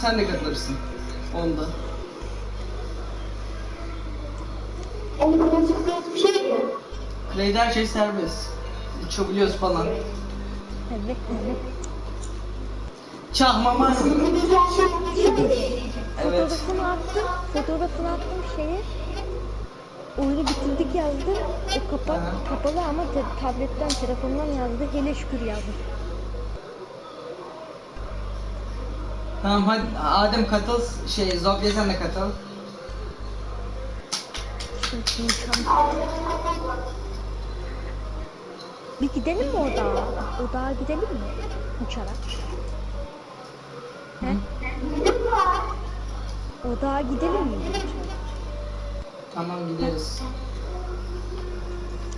sen de katılırsın. Onda. Onun klasik bir şey mi? Play'de her şey serbest. Uçabiliyoruz falan. Evet evet. Çahmama. Geçiyoruz. Evet. Fotoğrafını attım. Fotoğrafını attım şeye. Oyunu bitirdik yazdı. O kapa Aha. kapalı ama te- tabletten, telefondan yazdı. Hele şükür yazdı. Tamam hadi Adem katıl. Şey Zobya sen de katıl. Bir gidelim mi o dağa? O dağa gidelim mi? Uçarak. He? O dağa gidelim mi? Tamam gideriz.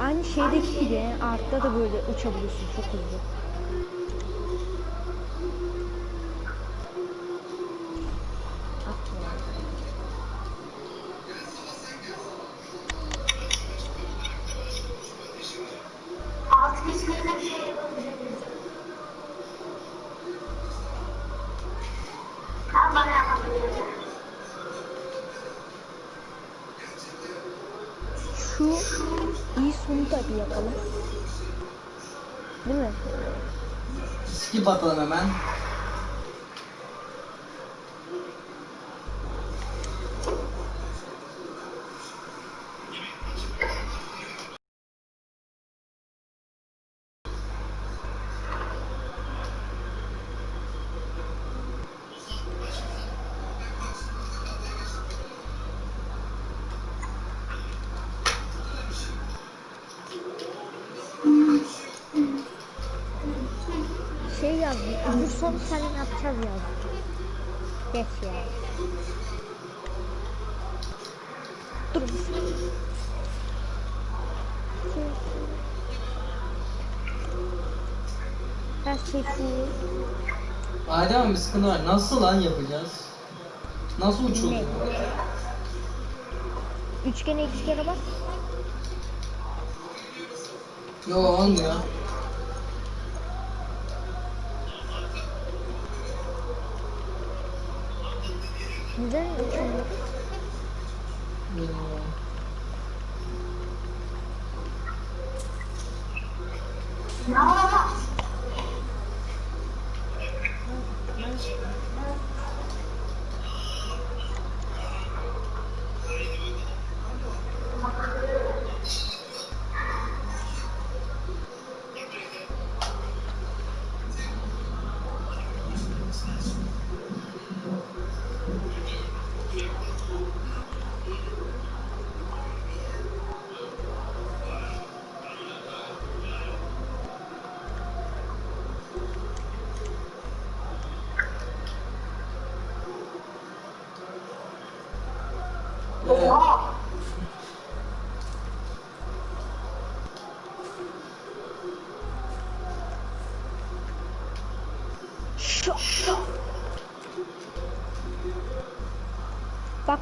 Aynı şeydeki gibi artta da böyle uçabiliyorsun çok hızlı. Şu iyi sonu da bir yapalım. Değil mi? Skip atalım hemen. Şey yazdı. Öbür sonu sen yapacağız yazdı. Geç ya. Dur. saniye. Şey-. Adem bir sıkıntı var. Nasıl lan yapacağız? Nasıl uçuyor? Ne? Üçgene iki kere bak. Yo olmuyor. 你这里有什么？有。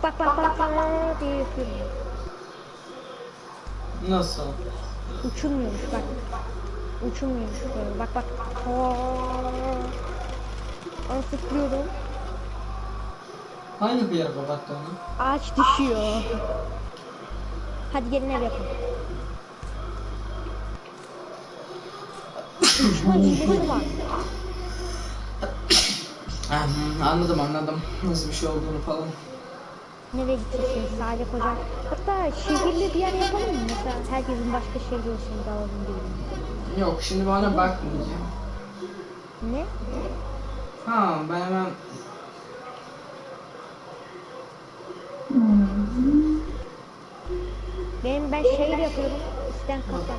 Bak bak bak bak bak diye yapıyorum. nasıl? Uçulmuyormuş bak. Uçulmuyormuş böyle. Bak bak. Onu tıklıyorum. Hangi bir yere baktı onu? Ağaç düşüyor. Hadi gelin ev yapalım. Uçma hilesi var. Anladım anladım. Nasıl bir şey olduğunu falan. Nereye gideceksiniz Salih hocam? Hatta şehirli bir yer yapalım mı? Mesela herkesin başka şehri olsun dağılım değil. Yok şimdi bana bakmayacağım. Ne? Ha ben hemen Benim ben şehir yapıyorum. İsten kaptan.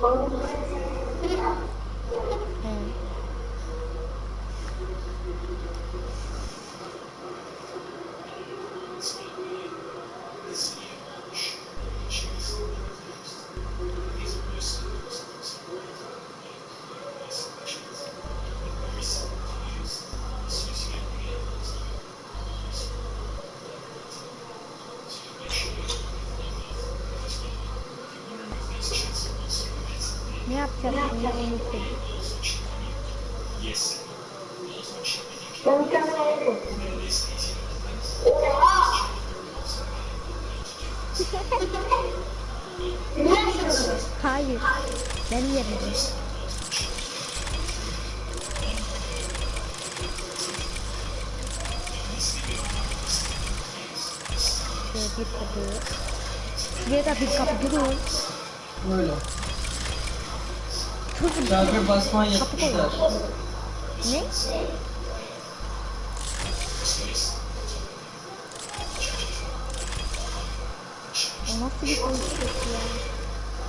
He. Ne yapacağız şimdi unuttum. Ben bir tane musunuz? Hayır. Yerimde. Şöyle bir kapı. Bir kapı durun. Böyle. Şarkı basman yapmışlar. Ne? Nasıl bir konuşuyorsun ya?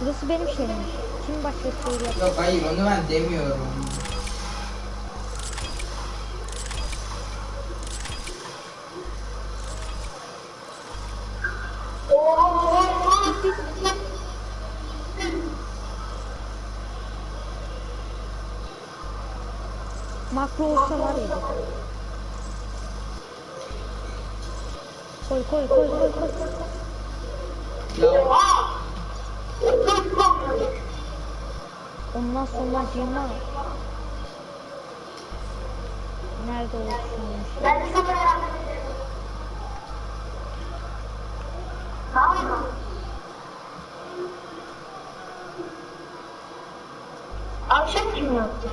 Burası benim şeyim. Kim başka şey yapıyor? Yok hayır onu ben demiyorum. Makro olsa var ya. Koy koy koy koy koy. Ya Ondan sonra cima. Nerede olsun? Ben sana yardım ederim. Tamam mı? Akşam kim yaptı?